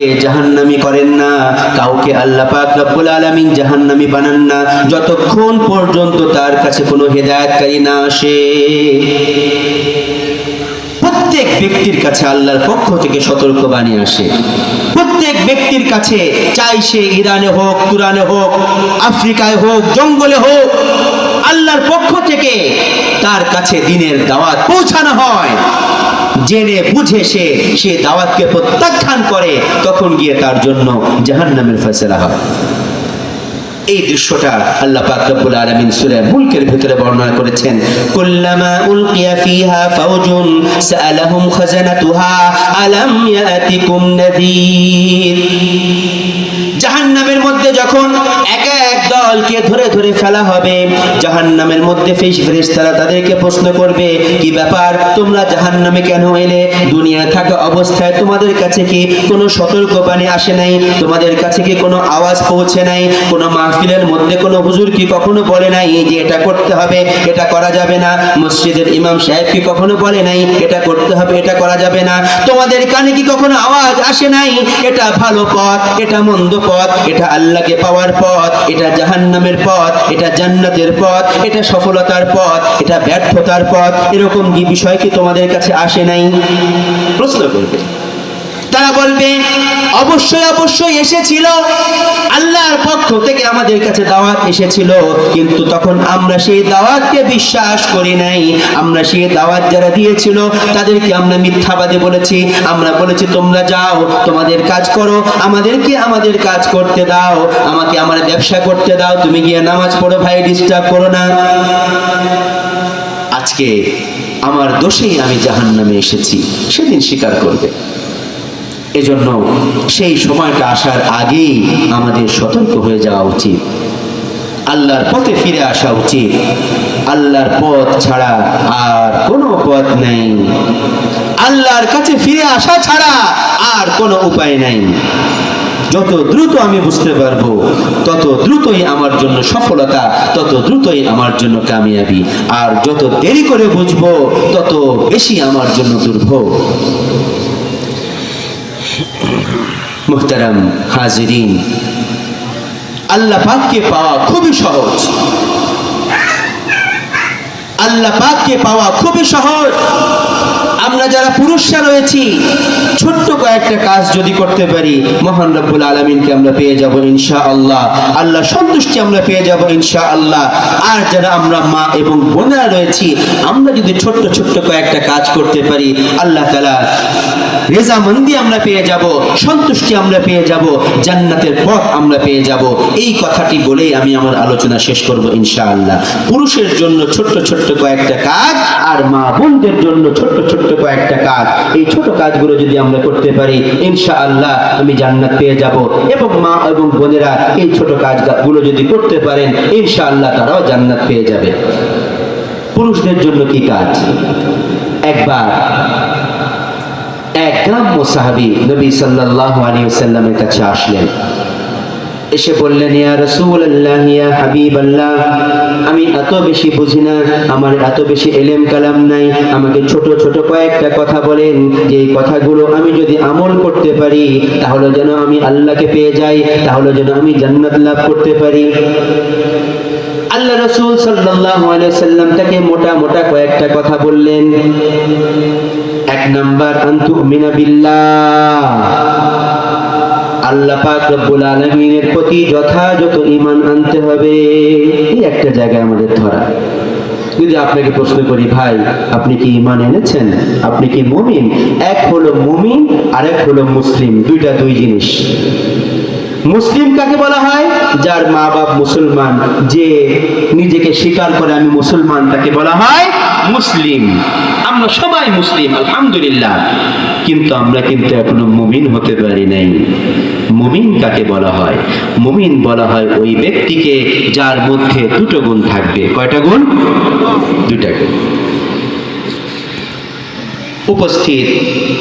জাহান্নামি করেন না, কাউকে আল্লাহ পাক রব্বুল আলামিন জাহান্নামি বানান না, যতক্ষণ পর্যন্ত তার কাছে কোনো হেদায়েতকারী না আসে। প্রত্যেক ব্যক্তির কাছে আল্লাহর পক্ষ থেকে সতর্ক বাণী আসে। প্রত্যেক ব্যক্তির কাছে চাই সে ইরানে হোক, তুরানে হোক, আফ্রিকায় হোক, জঙ্গলে হোক, আল্লাহর পক্ষ থেকে তার কাছে দিনের দাওয়াত পৌঁছানো হয়। জেনে বুঝে সে সে দাওয়াতকে প্রত্যাখ্যান করে, তখন গিয়ে তার জন্য জাহান্নামের ফয়সালা হয়। এই দৃশ্যটা আল্লাহ পাক রব্বুল আলামিন সূরা মুলকের ভিতরে বর্ণনা করেছেন। কুল্লামা উলকিয়া জাহান্নামের মধ্যে যখন এক দলকে ধরে ধরে ফেলা হবে। জাহান্নামের মধ্যে ফেস ফেরেশতারা তাদেরকে প্রশ্ন করবে, কি ব্যাপার? তোমরা জাহান্নামে কেন এলে? দুনিয়ায় থাকা অবস্থায় তোমাদের কাছে কি কোনো সতর্কবাণী আসে নাই? তোমাদের কাছে কি কোনো আওয়াজ পৌঁছে নাই? কোনো মাহফিলের মধ্যে কোনো হুজুর কি কখনো বলে নাই যে এটা করতে হবে, এটা করা যাবে না? মসজিদের ইমাম সাহেব কি কখনো বলে নাই, এটা করতে হবে, এটা করা যাবে না? তোমাদের কানে কি কখনো আওয়াজ আসে নাই? এটা ভালো পথ, এটা মন্দ পথ, এটা আল্লাহকে পাওয়ার পথ, এটা জাহান্নামের পথ, এটা জান্নাতের পথ, এটা সফলতার পথ, এটা ব্যর্থতার পথ, এরকম কি বিষয় কি তোমাদের কাছে আসে নাই? প্রশ্ন করবে। তারা বলবে, অবশ্যই অবশ্যই এসেছিল। আল্লাহর পক্ষ থেকে আমাদের কাছে দাওয়াত এসেছিল। কিন্তু তখন আমরা সেই দাওয়াতকে বিশ্বাস করি নাই। আমরা সেই দাওয়াত যারা দিয়েছিল, তাদেরকে আমরা মিথ্যাবাদী বলেছি। আমরা বলেছি, তোমরা যাও, তোমাদের কাজ করো। আমাদেরকে আমাদের কাজ করতে দাও। আমাকে আমার ব্যবসা করতে দাও। তুমি গিয়ে নামাজ পড়ো ভাই ডিস্টার্ব করো না। আজকে আমার দোষেই আমি জাহান্নামে এসেছি। সেদিন স্বীকার করবে। এজন্য সেই সময়টা আসার আগেই আমাদের সতর্ক হয়ে যাওয়া উচিত। আল্লাহর পথে ফিরে আসা উচিত। আল্লাহর পথ ছাড়া আর কোনো পথ নেই। আল্লাহর কাছে ফিরে আসা ছাড়া আর কোনো উপায় নাই। যত দ্রুত আমি বুঝতে পারব, তত দ্রুতই আমার জন্য সফলতা, তত দ্রুতই আমার জন্য কামিয়াবি। আর যত দেরি করে বুঝব, তত বেশি আমার জন্য দুর্ভোগ। মুহতারাম হাজিরিন। আল্লাহ পাককে পাওয়া খুবই সহজ। আল্লাহ পাককে পাওয়া খুবই সহজ। আমরা যারা পুরুষরা রয়েছি, ছোট্ট কয়েকটা কাজ যদি করতে পারি, মহান রব্বুল আলমিনকে আমরা পেয়ে যাব ইনশা আল্লাহ আল্লাহ সন্তুষ্টি আমরা পেয়ে যাব ইনশা আল্লাহ আর যারা আমরা মা এবং বোনেরা রয়েছি, আমরা যদি ছোট্ট ছোট্ট কয়েকটা কাজ করতে পারি, আল্লাহ তালা রেজামন্দি আমরা পেয়ে যাব, সন্তুষ্টি আমরা পেয়ে যাব, জান্নাতের পথ আমরা পেয়ে যাব। এই কথাটি বলেই আমি আমার আলোচনা শেষ করব ইনশাআল্লাহ। পুরুষের জন্য ছোট্ট ছোট্ট কয়েকটা কাজ আর মা বোনদের জন্য ছোট্ট ছোট্ট কয়েকটা কাজ। এই ছোট কাজগুলো যদি আমরা করতে পারি, ইনশাআল্লাহ আমি জান্নাত পেয়ে যাব। এবং মা এবং বোনেরা এই ছোট কাজগুলো যদি করতে পারেন, ইনশাআল্লাহ তারাও জান্নাত পেয়ে যাবে। পুরুষদের জন্য কি কাজ? একবার এক গ্রাম্য সাহাবি নবী সাল্লাল্লাহু আলাইহি সাল্লামের কাছে আসলেন। এসে বললেন, ইয়া রাসূলুল্লাহ, ইয়া হাবিবাল্লাহ, আমি এত বেশি বুঝি না, আমার এত বেশি এলেম কালাম নাই, আমাকে ছোট ছোট কয়েকটা কথা বলেন, যে এই কথাগুলো আমি যদি আমল করতে পারি, তাহলে যেন আমি আল্লাহকে পেয়ে যাই, তাহলে যেন আমি জান্নাত লাভ করতে পারি। আল্লাহ রসুল সাল্লাল্লাহু আলাইহি সাল্লাম তাকে মোটা মোটা কয়েকটা কথা বললেন। এক নাম্বার আন্তু মিনা বিল্লাহ। আল্লাহ পাক রব্বুল এর প্রতি যথাযথ ঈমান আনতে হবে। এই একটা জায়গায় আমাদের ধরা। যদি আপনাকে প্রশ্ন করি, ভাই, আপনি কি ঈমান এনেছেন? আপনি কি মুমিন? এক হলো মুমিন আর এক হলো মুসলিম। দুইটা দুই জিনিস। মুসলিম কাকে বলা হয়? যার মা বাপ মুসলমান। যে নিজেকে স্বীকার করে আমি মুসলমান তাকে বলা হয় মুসলিম। আমরা সবাই মুসলিম, আলহামদুলিল্লাহ। কিন্তু আমরা কিন্তু এখনও মুমিন হতে পারি নাই। মুমিন কাকে বলা হয়? মুমিন বলা হয় ওই ব্যক্তিকে যার মধ্যে দুটো গুণ থাকবে। কয়টা গুণ? দুটা গুণ। উপস্থিত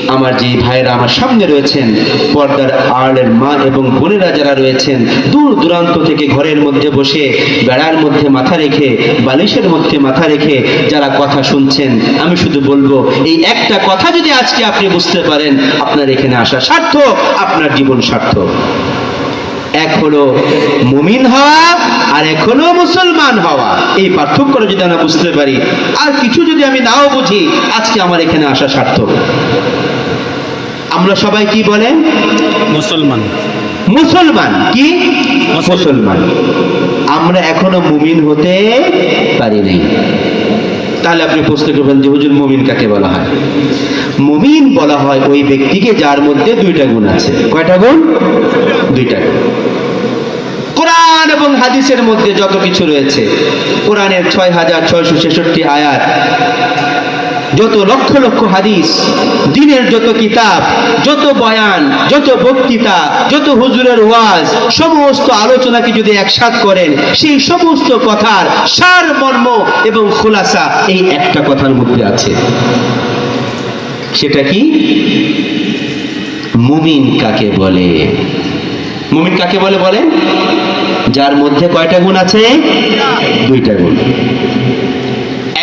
আমার যে ভাইয়েরা আমার সামনে রয়েছেন, পর্দার আড়ের মা এবং বোনেরা যারা রয়েছেন, দূর দূরান্ত থেকে ঘরের মধ্যে বসে, বেড়ার মধ্যে মাথা রেখে, বালিশের মধ্যে মাথা রেখে যারা কথা শুনছেন, আমি শুধু বলব, এই একটা কথা যদি আজকে আপনি বুঝতে পারেন, আপনার এখানে আসা সার্থক, আপনার জীবন সার্থক। এক হলো মুমিন হওয়া আর হলো মুসলমান হওয়া এই পার্থক্যটা যদি আমরা বুঝতে পারি আর কিছু যদি আমি নাও বুঝি আজকে আমার এখানে আসা সার্থক। আমরা সবাই কি বলেন মুসলমান। মুসলমান। কি? মুসলমান। আমরা এখনও মুমিন হতে পারি নাই। তাহলে আপনি প্রশ্ন করবেন যে হুজুর মুমিন কাকে বলা হয়? মুমিন বলা হয় ওই ব্যক্তিকে যার মধ্যে দুইটা গুণ আছে। কয়টা গুণ? দুইটা গুণ। এবং হাদিসের মধ্যে যত কিছু রয়েছে, কোরআনের ছয় হাজার ছয়শো ছেষট্টি আয়াত, যত লক্ষ লক্ষ হাদিস, দিনের যত কিতাব, যত বয়ান, যত বক্তৃতা, যত হুজুরের ওয়াজ, সমস্ত আলোচনাকে যদি একসাথ করেন, সেই সমস্ত কথার সার মর্ম এবং খোলাসা এই একটা কথার মধ্যে আছে। সেটা কি? মুমিন কাকে বলে? মুমিন কাকে বলে বলেন যার মধ্যে কয়টা গুণ আছে? দুইটা গুণ।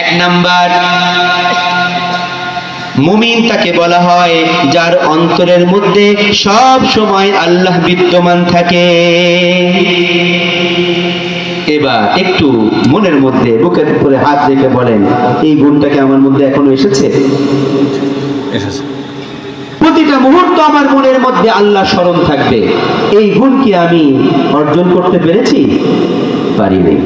এক নাম্বার, মুমিন তাকে বলা হয় যার অন্তরের মধ্যে সব সময় আল্লাহ বিদ্যমান থাকে। এবার একটু মনের মধ্যে বুকের উপরে হাত রেখে বলেন, এই গুণটাকে আমার মধ্যে এখনও এসেছে? এসেছে। প্রতিটা মুহূর্ত আমার মনের মধ্যে আল্লাহ স্মরণ থাকবে। এই গুণ কি আমি অর্জন করতে পেরেছি? পারিনি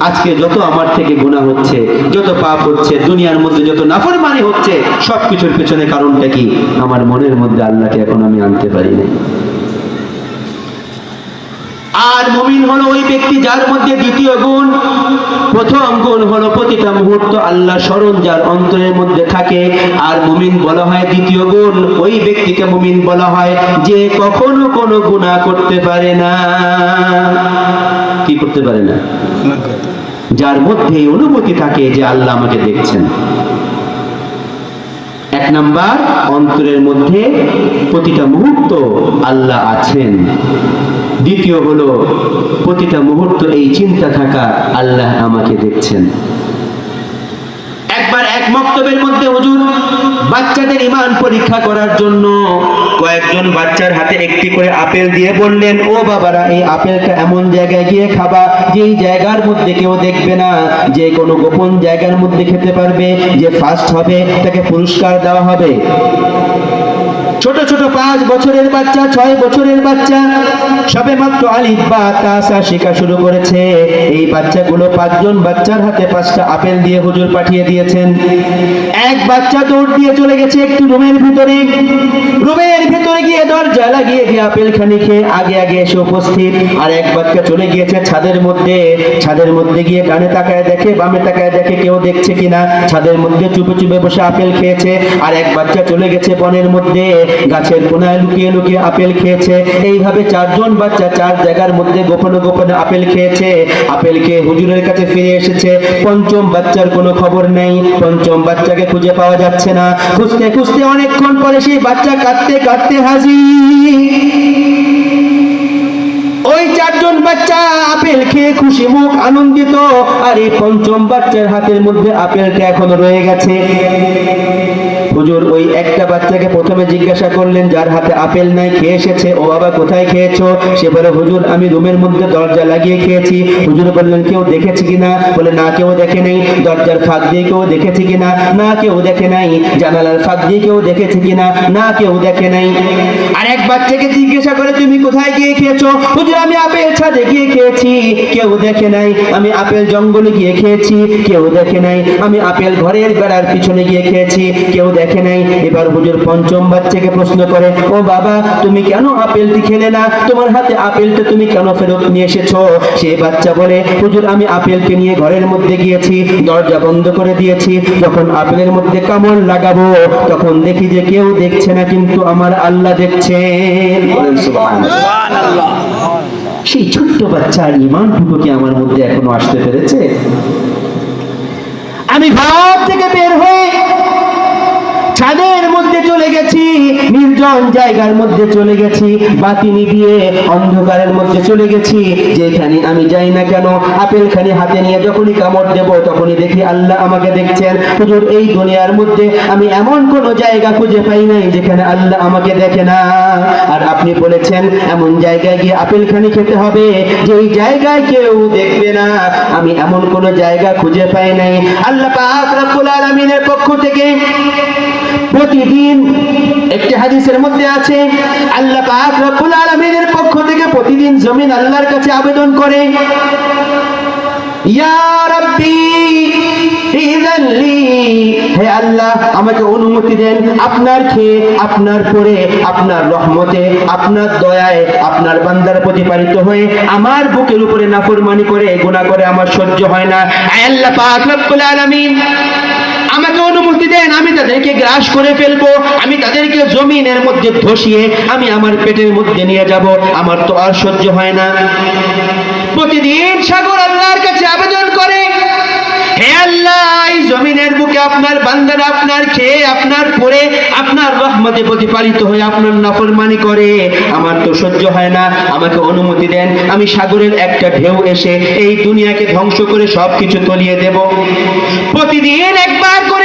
আজকে যত আমার থেকে গুণা হচ্ছে, যত পাপ হচ্ছে, দুনিয়ার মধ্যে যত নাফরমানি হচ্ছে, সবকিছুর পেছনে কারণটা কি? আমার মনের মধ্যে আল্লাহকে এখন আমি আনতে পারি নাই। আর মুমিন হলো ওই ব্যক্তি যার মধ্যে দ্বিতীয় গুণ। প্রথম গুণ হলো প্রতিটা মুহূর্ত আল্লাহ স্মরণ যার অন্তরের মধ্যে থাকে। আর মুমিন বলা হয় দ্বিতীয় গুণ। ওই ব্যক্তিকে মুমিন বলা হয় যে কখনো কোনো গুনাহ করতে পারে না। কি করতে পারে না? যার মধ্যে অনুভূতি থাকে যে আল্লাহ আমাকে দেখছেন। এক নাম্বার, অন্তরের মধ্যে প্রতিটা মুহূর্ত আল্লাহ আছেন। দ্বিতীয় হলো, প্রতিটা মুহূর্ত এই চিন্তা থাকা আল্লাহ আমাকে দেখছেন। একবার এক মক্তবের মধ্যে হুজুর, বাচ্চাদের ইমান পরীক্ষা করার জন্য কয়েকজন বাচ্চার হাতে একটি করে আপেল দিয়ে বললেন, ও বাবারা, এই আপেলটা এমন জায়গায় গিয়ে খাবা, যেই জায়গার মধ্যে কেউ দেখবে না, যে কোনো গোপন জায়গার মধ্যে খেতে পারবে, যে ফার্স্ট হবে, তাকে পুরস্কার দেওয়া হবে। ছোট ছোট পাঁচ বছরের বাচ্চা, ছয় বছরের বাচ্চা। সবে মাত্র আলিফ বা তাসা শেখা শুরু করেছে। এই বাচ্চাগুলো পাঁচজন বাচ্চার হাতে পাঁচটা আপেল দিয়ে হুজুর পাঠিয়ে দিয়েছেন। এক বাচ্চা দৌড় দিয়ে চলে গেছে একটু রুমের ভিতরে। রুমের ভিতরে গিয়ে দরজা লাগিয়ে গিয়ে আপেল খানি খেয়ে আগে আগে এসে উপস্থিত। আর এক বাচ্চা চলে গিয়েছে ছাদের মধ্যে। ছাদের মধ্যে গিয়ে ডানে তাকায় দেখে, বামে তাকায় দেখে কেউ দেখছে কিনা। ছাদের মধ্যে চুপে চুপে বসে আপেল খেয়েছে। আর এক বাচ্চা চলে গেছে বনের মধ্যে। গাছের কোনায় লুকিয়ে লুকিয়ে আপেল খেয়েছে। এইভাবে চারজন বাচ্চা চার জায়গার মধ্যে গোপনে গোপনে আপেল খেয়েছে। আপেল খেয়ে হুজুরের কাছে ফিরে এসেছে। পঞ্চম বাচ্চার কোনো খবর নেই। পঞ্চম বাচ্চাকে খুঁজে পাওয়া যাচ্ছে না। খুঁজতে খুঁজতে অনেকক্ষণ পরে সেই বাচ্চা কাঁদতে কাঁদতে হাজির। ওই চারজন বাচ্চা আপেল খেয়ে খুশি মুখ আনন্দিত। আর এই পঞ্চম বাচ্চার হাতের মধ্যে আপেলটা এখনও রয়ে গেছে। একটা বাচ্চাকে প্রথমে জিজ্ঞাসা করলেন, যার হাতে আপেল নাই খেয়ে এসেছে? ও বাবা, কোথায় খেয়েছো? সে বলে, হুজুর, আমি রুমের মধ্যে দরজা লাগিয়ে খেয়েছি। হুজুর বললেন, কেউ দেখেছে কিনা? বলে, না, কেউ দেখে নেই। দরজার ফাঁক দিয়ে কেউ দেখেছে কিনা? না, কেউ দেখে নাই। জানালার ফাঁক দিয়ে কেউ দেখেছে কিনা? না, কেউ দেখে নাই। আর এক বাচ্চাকে জিজ্ঞাসা করে, তুমি কোথায় গিয়ে খেয়েছো? হুজুর, আমি আপেল ছাদে গিয়ে খেয়েছি। কেউ দেখে নাই। আমি আপেল জঙ্গলে গিয়ে খেয়েছি। কেউ দেখে নাই। আমি আপেল ঘরের বেড়ার পিছনে গিয়ে খেয়েছি। কেউ দেখে নাই। এবার হুজুর পঞ্চম বাচ্চাকে প্রশ্ন করে ও বাবা তুমি কেন আপেলটি খেলে না? তোমার হাতে আপেলটা তুমি কেন ফেরত নিয়ে এসেছ? সেই বাচ্চা বলে হুজুর আমি আপেলকে নিয়ে ঘরের মধ্যে গিয়েছি দরজা বন্ধ করে দিয়েছি। যখন আপেলের মধ্যে কামড় লাগাবো তখন দেখি যে কেউ দেখছে না কিন্তু আমার আল্লাহ দেখছেন সুবহানাল্লাহ। সেই ছোট্ট বাচ্চার ইমানটুকু কি আমার মধ্যে এখনও আসতে পেরেছে। আমি ভাব থেকে বের হয়ে ছাদের মধ্যে চলে গেছি, নির্জন জায়গার মধ্যে চলে গেছি বাতি নিভিয়ে অন্ধকারের মধ্যে চলে গেছি, যেখানে আমি যাই না কেন আপেল খানি হাতে নিয়ে যখনই কামড় দেব, তখনই দেখি আল্লাহ আমাকে দেখছেন। হুজুর, এই দুনিয়ার মধ্যে আমি এমন কোন জায়গা খুঁজে পাই নাই যেখানে আল্লাহ আমাকে দেখে না। আর আপনি বলেছেন, এমন জায়গায় গিয়ে আপেল খানি খেতে হবে, যেই জায়গায় কেউ দেখবে না। আমি এমন কোন জায়গা খুঁজে পাই নাই। আল্লাহ পাক রব্বুল আলামিনের পক্ষ থেকে প্রতিদিন একটি হাদিসের মধ্যে আছে, আল্লাহ পাক রব্বুল আলামিনের পক্ষ থেকে প্রতিদিন জমিন আল্লাহর কাছে আবেদন করে, ইয়া রাব্বি হে আল্লাহ, আমাকে অনুমতি দেন আপনার খেয়ে, আপনার পরে, আপনার রহমতে, আপনার দয়ায়, আপনার বান্দার প্রতিপালিত হয়ে আমার বুকের উপরে নাফরমানি করে, গুনাহ করে আমার সহ্য হয় না। আল্লাহ আলামিন, আমাকে অনুমতি দেন, আমি তাদেরকে গ্রাস করে ফেলব, আমি তাদেরকে জমিনের মধ্যে ধসিয়ে, আমি আমার পেটের মধ্যে নিয়ে যাব, আমার তো আর সহ্য হয় না। প্রতিদিন সাগর আল্লাহর কাছে আবেদন আপনার বান্দারা আপনার খেয়ে, আপনার পরে, আপনার রহমতে প্রতিপালিত হয়ে আপনার নাফরমানি করে। আমার তো সহ্য হয় না, আমাকে অনুমতি দেন, আমি সাগরের একটা ঢেউ এসে এই দুনিয়াকে ধ্বংস করে সব কিছু তলিয়ে দেব। প্রতিদিন একবার করে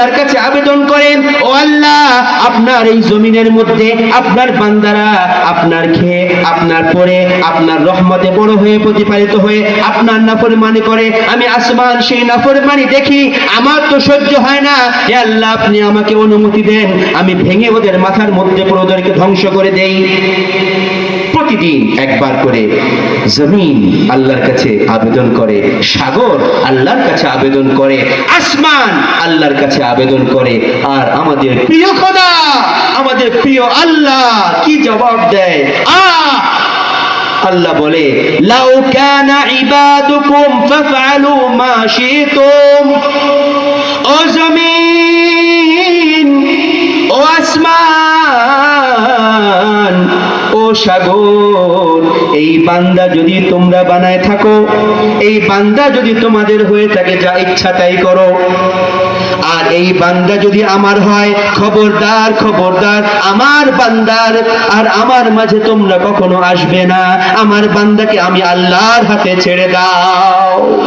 আল্লাহর কাছে আবেদন করেন, ও আল্লাহ, আপনার এই জমিনের মধ্যে আপনার বান্দারা আপনার খেয়ে, আপনার পরে, আপনার রহমতে বড় হয়ে প্রতিপালিত হয়ে আপনার নাফর মানে করে। আমি আসমান সেই নাফরমানি দেখি, আমার তো সহ্য হয় না। হে আল্লাহ, আপনি আমাকে অনুমতি দেন, আমি ভেঙে ওদের মাথার মধ্যে পুরো ওদেরকে ধ্বংস করে দেই। প্রতিদিন একবার করে জমিন আল্লাহর কাছে আবেদন করে, সাগর আল্লাহর কাছে আবেদন করে, আসমান আল্লাহর কাছে আবেদন করে, আর আমাদের প্রিয় খোদা, আমাদের প্রিয় আল্লাহ কি জবাব দেয়? আ আল্লাহ বলে, লাউ কানা ইবাদুকুম ফাফআলু মা শিতুম। ও জমিন, ও আসমান সাগর। এই বান্দা যদি তোমরা বানায় থাকো, এই বান্দা যদি তোমাদের হয়ে থাকে, যা ইচ্ছা তাই করো। আর এই বান্দা যদি আমার হয়, খবরদার খবরদার, আমার বান্দার, আর আমার মাঝে তোমরা কখনো আসবে না। আমার বান্দাকে আমি আল্লাহর হাতে ছেড়ে দাও।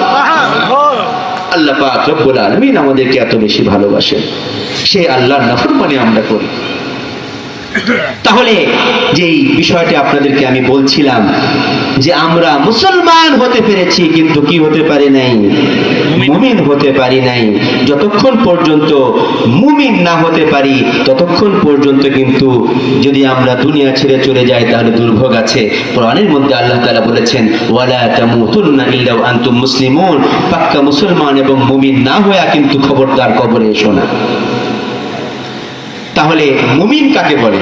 আল্লাহ পাক রব্বুল আলামিন আমাদেরকে এত বেশি ভালোবাসেন। সে আল্লাহর নাফরমানি আমরা করি। তাহলে যেই বিষয়টি আপনাদেরকে আমি বলছিলাম যে আমরা মুসলমান হতে পেরেছি কিন্তু কি হতে পারি নাই? মুমিন। হতে পারি নাই। যতক্ষণ পর্যন্ত মুমিন না হতে পারি ততক্ষণ পর্যন্ত কিন্তু যদি আমরা দুনিয়া ছেড়ে চলে যাই তাহলে দুর্ভোগ আছে। কোরআনের মধ্যে আল্লাহ তাআলা বলেছেন ওয়ালা তামুতুন্না ইল্লা আনতুম মুসলিমুন। পাক্কা মুসলমান এবং মুমিন না হয়ে কিন্তু খবরদার কবরে এসো না। তাহলে মুমিন কাকে বলে?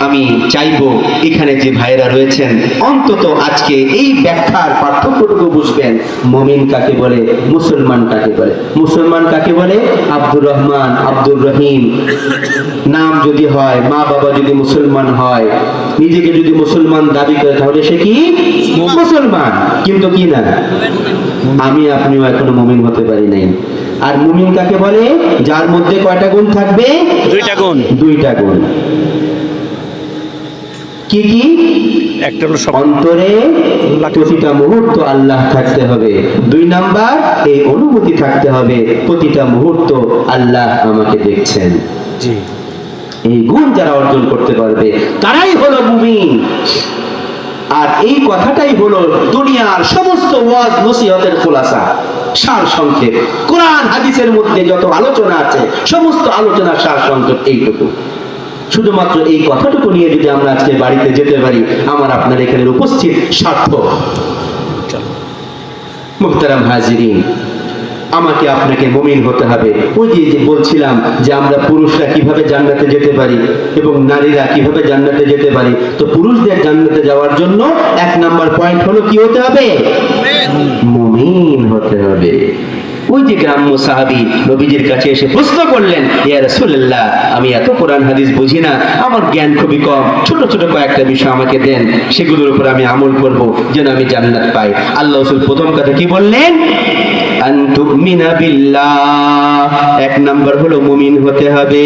আমি চাইব এখানে যে ভাইরা রয়েছেন অন্তত আজকে এই ব্যাখ্যার পার্থক্যটুকু বুঝবেন মুমিন কাকে বলে মুসলমান কাকে বলে? মুসলমান কাকে বলে? আব্দুর রহমান আব্দুর রহিম। নাম যদি হয় মা বাবা যদি মুসলমান হয় নিজেকে যদি মুসলমান দাবি করে তাহলে সে কি? মুসলমান। কিন্তু কি না? আমি আপনিও এখনও মমিন হতে পারি নাই। আর মুমিন কাকে বলে? যার মধ্যে কয়টা গুণ থাকবে? দুইটা গুণ। দুইটা গুণ। কি কি? একটা হলো অন্তরে প্রতিটা মুহূর্ত আল্লাহ থাকতে হবে। দুই নাম্বার এই অনুভূতি থাকতে হবে। প্রতিটা মুহূর্ত আল্লাহ আমাকে দেখছেন। জি। এই গুণ যারা অর্জন করতে পারবে তারাই হলো মুমিন। আর এই কথাটাই হলো দুনিয়ার সমস্ত ওয়াজ নসিহতের খোলাসা। সার সংক্ষেপ। কোরআন, হাদিসের মধ্যে যত আলোচনা আছে, সমস্ত আলোচনার সার সংক্ষেপ এইটুকু। শুধুমাত্র এই কথাটুকু নিয়ে যদি আমরা আজকে বাড়িতে যেতে পারি, আমার আপনার এখানে উপস্থিত সার্থক মুখতারাম হাজিরিন, আমাকে আপনাকে মুমিন হতে হবে। ওই যে যে বলছিলাম যে আমরা পুরুষরা কীভাবে জান্নাতে যেতে পারি এবং নারীরা কীভাবে জান্নাতে যেতে পারি, তো পুরুষদের জান্নাতে যাওয়ার জন্য এক নাম্বার পয়েন্ট হলো কি হতে হবে? মুমিন হতে হবে। ওই যে গ্রাম্য সাহাবি নবীজির কাছে এসে প্রশ্ন করলেন আমি এত কোরআন হাদিস বুঝি না, আমার জ্ঞান খুবই কম। ছোট ছোট কয়েকটা বিষয় আমাকে দেন, সেগুলোর উপর আমি আমল করব, যেন আমি জান্নাত পাই। আল্লাহ প্রথম কথা কি বললেন? আন তুমিনা বিল্লাহ। এক নাম্বার হলো মুমিন হতে হবে।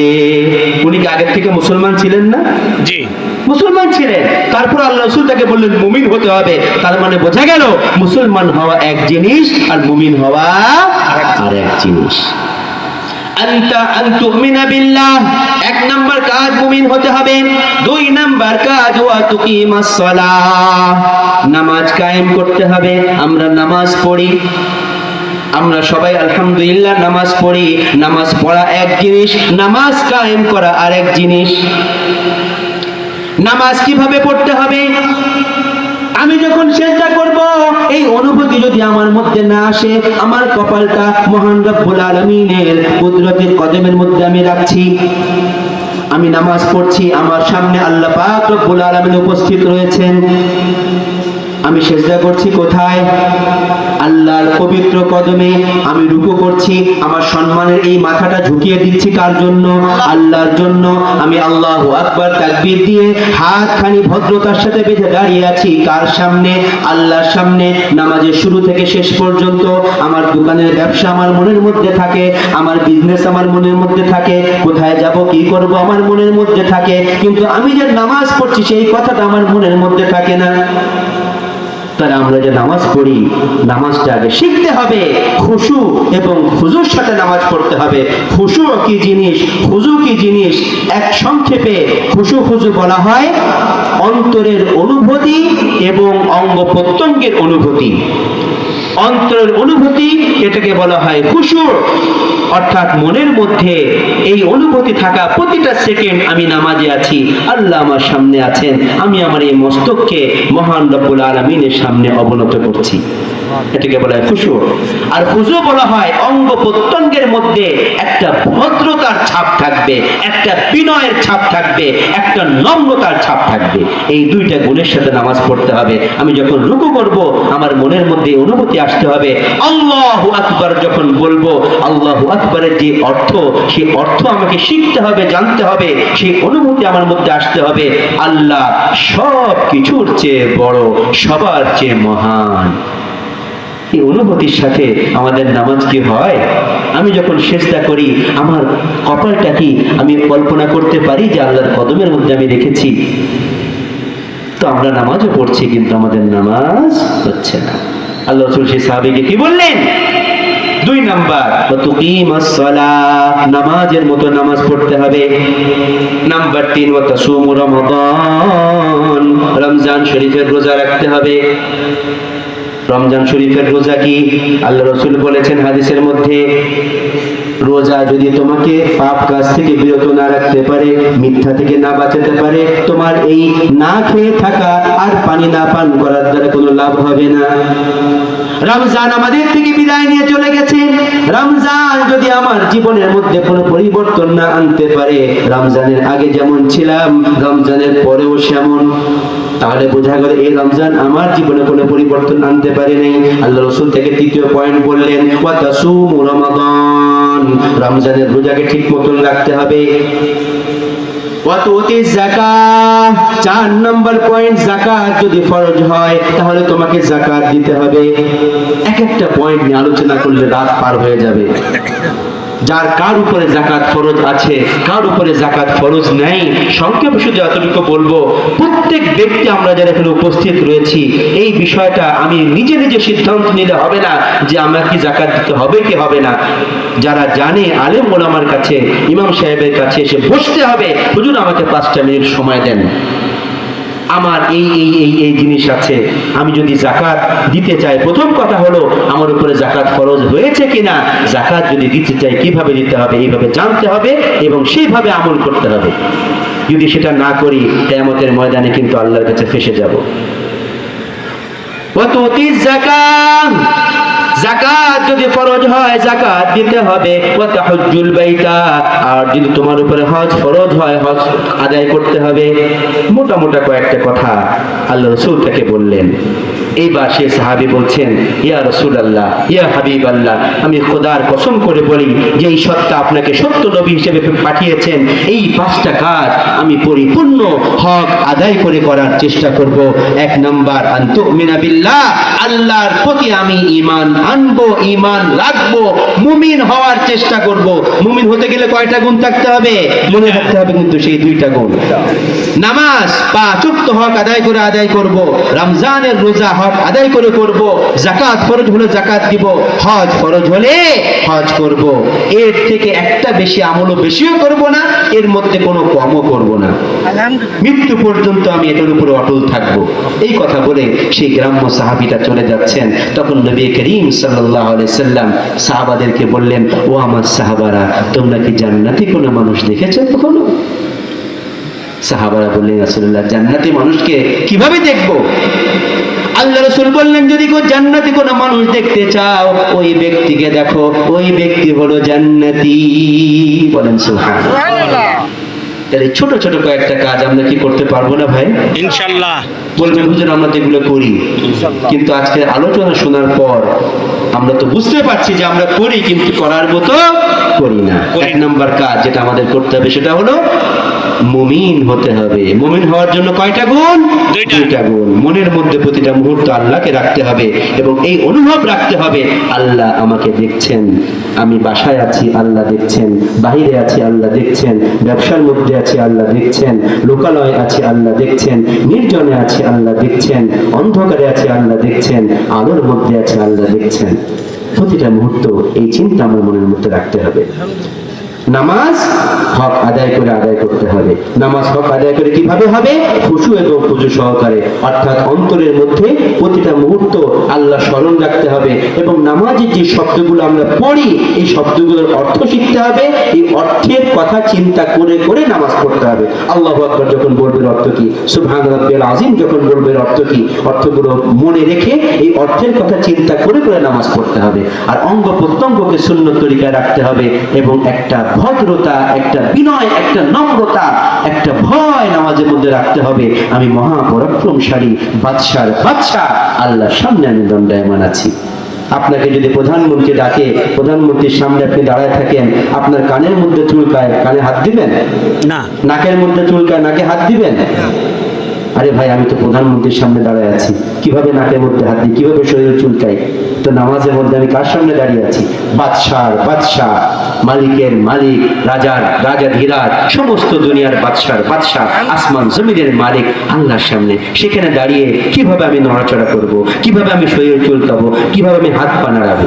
উনি কি আগের থেকে মুসলমান ছিলেন না? জি। মুসলমান ছিলেন। তারপর আল্লাহ রসুল তাকে বললেন মুমিন হতে হবে। তার মানে বোঝা গেল মুসলমান হওয়া এক জিনিস আর মুমিন হওয়া আর এক জিনিস এক নাম্বার কাজ মুমিন হতে হবে। দুই নাম্বার কাজ নামাজ কায়েম করতে হবে। আমরা নামাজ পড়ি। আমরা সবাই আলহামদুলিল্লাহ নামাজ পড়ি, নামাজ পড়া এক জিনিস, নামাজ কায়েম করা আরেক জিনিস। নামাজ কীভাবে পড়তে হবে? আমি যখন চেষ্টা করব, এই অনুভূতি যদি আমার মধ্যে না আসে, আমার কপালটা মহান রব্বুল আলমিনের কুদরতের কদমের মধ্যে আমি রাখছি। আমি নামাজ পড়ছি, আমার সামনে আল্লাহ পাক রব্বুল আলামিন উপস্থিত রয়েছেন। আমি সেজদা করছি কোথায়? আল্লাহর পবিত্র কদমে আমি রুকু করছি, আমার সম্মানের এই মাথাটা ঝুঁকিয়ে দিচ্ছি কার জন্য? আল্লাহর জন্য। আমি আল্লাহ আকবার তাকবীর দিয়ে হাতখানি ভদ্রতার সাথে বেঁধে দাঁড়িয়ে আছি। কার সামনে? আল্লাহর সামনে। নামাজের শুরু থেকে শেষ পর্যন্ত আমার দোকানের ব্যবসা আমার মনের মধ্যে থাকে, আমার বিজনেস আমার মনের মধ্যে থাকে, কোথায় যাব, কি করব আমার মনের মধ্যে থাকে, কিন্তু আমি যে নামাজ পড়ছি সেই কথাটা আমার মনের মধ্যে থাকে না। তাহলে আমরা যে নামাজ পড়ি, নামাজটা আগে শিখতে হবে। খুশু এবং খুজুর সাথে নামাজ পড়তে হবে। খুশু কি জিনিস, খুজু কি জিনিস? এক সংক্ষেপে খুশু খুজু বলা হয় অন্তরের অনুভূতি এবং অঙ্গ প্রত্যঙ্গের অনুভূতি। অন্তরের অনুভূতি এটাকে বলা হয় কুসুর অর্থাৎ মনের মধ্যে এই অনুভূতি থাকা প্রতিটা সেকেন্ড আমি নামাজে আছি, আল্লাহ আমার সামনে আছেন, আমি আমার এই মস্তককে মহান রব্বুল আলমিনের সামনে অবনত করছি। এটাকে বলা হয় খুশু। আর খুশু বলা হয় অঙ্গ প্রত্যঙ্গের মধ্যে একটা ভদ্রতার ছাপ থাকবে, একটা বিনয়ের ছাপ থাকবে, একটা নম্রতার ছাপ থাকবে। এই দুইটা গুণের সাথে নামাজ পড়তে হবে। আমি যখন রুকু করব, আমার মনের মধ্যে অনুভূতি আসতে হবে। আল্লাহ আকবার যখন বলব, আল্লাহ আকবরের যে অর্থ সেই অর্থ আমাকে শিখতে হবে, জানতে হবে। সেই অনুভূতি আমার মধ্যে আসতে হবে। আল্লাহ সব কিছুর চেয়ে বড়, সবার চেয়ে মহান। এই অনুভূতির সাথে আমাদের নামাজ কি হয়? আমি যখন চেষ্টা করি, আমার কপালটা কি আমি কল্পনা করতে পারি যে আল্লাহর কদমের মধ্যে আমি রেখেছি? তো আমরা নামাজও পড়ছি, কিন্তু আমাদের নামাজ হচ্ছে না। আল্লাহ রসুল সেই সাহাবিকে কি বললেন? দুই নাম্বার নামাজের মতো নামাজ পড়তে হবে। নাম্বার তিন রমজান শরীফের রোজা রাখতে হবে। রমজান শরীফের রোজা কি? আল্লাহ রসুল বলেছেন হাদিসের মধ্যে, রোজা যদি তোমাকে পাপ কাজ থেকে বিরত না রাখতে পারে, মিথ্যা থেকে না বাঁচাতে পারে, তোমার এই না খেয়ে থাকা আর পানি না পান করার দ্বারা কোনো লাভ হবে না। রমজান আমাদের থেকে বিদায় নিয়ে চলে গেছে। রমজান যদি আমার জীবনের মধ্যে কোনো পরিবর্তন না আনতে পারে, রমজানের আগে যেমন ছিলাম, রমজানের পরেও সেমন। তাহলে বোঝা গেল এই রমজান আমার জীবনে কোনো পরিবর্তন আনতে পারে নাই। আল্লাহ রসুল থেকে তৃতীয় পয়েন্ট বললেন রমজানের রোজাকে ঠিক মতন রাখতে হবে। ওয়াতুতি যাকাত। চার নম্বর পয়েন্ট যাকাত যদি ফরজ হয়, তাহলে তোমাকে যাকাত দিতে হবে। এক একটা পয়েন্ট নিয়ে আলোচনা করলে রাত পার হয়ে যাবে। যার কার উপরে জাকাত ফরজ আছে, কার উপরে জাকাত ফরজ নেই, সংক্ষেপে শুধু এতটুকু বলব, প্রত্যেক ব্যক্তি আমরা যারা এখানে উপস্থিত রয়েছি, এই বিষয়টা আমি নিজে নিজে সিদ্ধান্ত নিলে হবে না যে আমার কি জাকাত দিতে হবে কি হবে না। যারা জানে, আলেম ওলামার কাছে, ইমাম সাহেবের কাছে এসে বসতে হবে, হুজুর আমাকে পাঁচটা মিনিট সময় দেন। আমার এই এই এই এই জিনিস আছে। আমি যদি জাকাত দিতে চাই, প্রথম কথা হলো, আমার উপরে জাকাত ফরজ হয়েছে কিনা? জাকাত যদি দিতে চাই, কীভাবে দিতে হবে? এইভাবে জানতে হবে এবং সেইভাবে আমল করতে হবে। যদি সেটা না করি তেমতের ময়দানে কিন্তু আল্লাহর কাছে ফেসে যাব। জাকাত যদি ফরজ হয় জাকাত দিতে হবে। ওয়া তাহুজ্জুল বাইতা, আর যদি তোমার উপরে হজ ফরজ হয়, হজ আদায় করতে হবে। মোটা মোটা কয়েকটা কথা আল্লাহ রসুল তাকে বললেন। এইবার সে সাহাবি বলছেন, ইয়া রসুল আল্লাহ ইয়া হাবিব আল্লাহ আমি খোদার কসম করে বলি, যে এই সত্তা আপনাকে সত্য নবী হিসেবে পাঠিয়েছেন, এই পাঁচটা কাজ আমি পরিপূর্ণ হক আদায় করে করার চেষ্টা করব। এক নাম্বার আন্তুমিনা বিল্লাহ, আল্লাহর প্রতি আমি ঈমান আনব ঈমান রাখব মুমিন হওয়ার চেষ্টা করব। মুমিন হতে গেলে কয়টা গুণ থাকতে হবে? মনে রাখতে হবে কিন্তু সেই দুইটা গুণ। নামাজ পাঁচ ওয়াক্ত হক আদায় করে আদায় করব রমজানের রোজা হক আদায় করে করব জাকাত ফরজ হলে জাকাত দিব হজ ফরজ হলে হজ করব। এর থেকে একটা বেশি আমলও বেশিও করব না এর মধ্যে কোনো কমও করব না। মৃত্যু পর্যন্ত আমি এটার উপরে অটল থাকব। এই কথা বলে সেই গ্রাম্য সাহাবিটা চলে যাচ্ছেন। তখন নবী করিম সাল্লাহ সাল্লাম সাহাবাদেরকে বললেন, ও আমার সাহাবারা, তোমরা কি জান্নাতি কোনো মানুষ দেখেছ কখনো? সাহাবারা বললেন, রাসূলুল্লাহ, জান্নাতি মানুষকে কীভাবে দেখব? আল্লাহ রসুল বললেন, যদি কেউ জান্নাতি কোনো মানুষ দেখতে চাও, ওই ব্যক্তিকে দেখো, ওই ব্যক্তি হলো জান্নাতি। বলেন, সুবহানাল্লাহ। তাহলে ছোট ছোট কয়েকটা কাজ আমরা কি করতে পারব না ভাই? ইনশাল্লাহ। বলবেন হুজুর আমরা তো এগুলো করি। কিন্তু আজকে আলোচনা শোনার পর আমরা তো বুঝতে পারছি যে আমরা করি কিন্তু করার মতো করি না। এক। নম্বর কাজ যেটা আমাদের করতে হবে সেটা হলো মুমিন হতে হবে। মুমিন হওয়ার জন্য কয়টা গুণ? দুইটা। গুণ। মনের মধ্যে প্রতিটা মুহূর্ত আল্লাহকে রাখতে হবে এবং এই অনুভব রাখতে হবে আল্লাহ আমাকে দেখছেন। আমি বাসায় আছি আল্লাহ দেখছেন। বাহিরে আছি আল্লাহ দেখছেন। ব্যবসার মধ্যে আছি আল্লাহ দেখছেন। লোকালয়ে আছি আল্লাহ দেখছেন। নির্জনে আছি আল্লাহ দেখছেন। অন্ধকারে আছি আল্লাহ দেখছেন। আলোর মধ্যে আছে আল্লাহ দেখছেন। প্রতিটা মুহূর্ত এই চিন্তা আমার মনের মধ্যে রাখতে হবে। নামাজ হক আদায় করে আদায় করতে হবে। নামাজ হক আদায় করে কীভাবে হবে? খুশু এবং খুশু সহকারে। অর্থাৎ অন্তরের মধ্যে প্রতিটা মুহূর্ত আল্লাহ স্মরণ রাখতে হবে এবং নামাজের যে শব্দগুলো আমরা পড়ি, এই শব্দগুলোর অর্থ শিখতে হবে। এই অর্থের কথা চিন্তা করে করে নামাজ পড়তে হবে। আল্লাহ আকবর যখন বলবে এর অর্থ কি? সুবহান রাব্বিয়াল আজিম যখন বলবে এর অর্থ কি? অর্থগুলো মনে রেখে এই অর্থের কথা চিন্তা করে করে নামাজ পড়তে হবে। আর অঙ্গ প্রত্যঙ্গকে শূন্য তরিকায় রাখতে হবে এবং একটা ভদ্রতা একটা বিনয় একটা নম্রতা একটা ভয় নামাজের মধ্যে রাখতে হবে। আমি মহাপরাক্রমশালী বাদশার বাদশাহ আল্লাহ সামনে আমি দণ্ডায়মান আছি। আপনাকে যদি প্রধানমন্ত্রী ডাকে প্রধানমন্ত্রীর সামনে আপনি দাঁড়ায় থাকেন আপনার কানের মধ্যে চুলকায় কানে হাত দিবেন? না। নাকের মধ্যে চুলকায় নাকে হাত দিবেন? আরে ভাই, আমি তো প্রধানমন্ত্রীর সামনে দাঁড়ায় আছি। কীভাবে নাকের মধ্যে হাত দিই, কীভাবে শরীর চুলকাই? তো নামাজের মধ্যে আমি কার সামনে দাঁড়িয়ে আছি? বাদশার, বাদশাহ, মালিকের মালিক, রাজার রাজা ধীরাজ, সমস্ত দুনিয়ার বাদশার বাদশাহ, আসমান জমিনের মালিক, আল্লাহর সামনে। সেখানে দাঁড়িয়ে কীভাবে আমি নড়াচড়া করব? কীভাবে আমি শরীর চুলকাবো? কীভাবে আমি হাত পা নাড়াবো?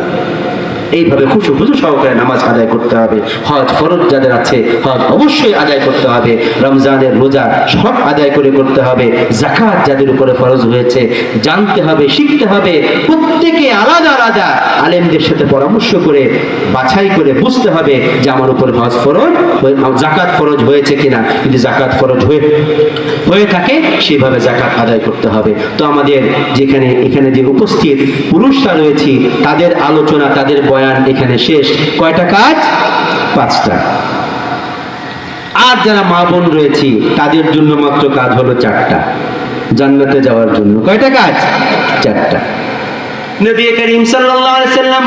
এইভাবে খুশু খুশু সহকারে নামাজ আদায় করতে হবে। হজ ফরজ যাদের আছে, হজ অবশ্যই আদায় করতে হবে। রমজানের রোজা সব আদায় করে করতে হবে। জাকাত যাদের উপরে ফরজ হয়েছে, জানতে হবে, শিখতে হবে। প্রত্যেকে আলাদা আলাদা আলেমদের সাথে পরামর্শ করে, বাছাই করে বুঝতে হবে যে আমার উপর হজ ফরজ জাকাত ফরজ হয়েছে কিনা। যদি জাকাত ফরজ হয়ে হয়ে থাকে, সেভাবে জাকাত আদায় করতে হবে। তো আমাদের যেখানে, এখানে যে উপস্থিত পুরুষরা রয়েছে, তাদের আলোচনা, তাদের বয়ান এখানে শেষ। কয়টা কাজ? পাঁচটা। আর যারা মা বোন রয়েছে, তাদের জন্য মাত্র কাজ হলো চারটা। জান্নাতে যাওয়ার জন্য। কয়টা কাজ? চারটা। নবী করিম সাল্লাম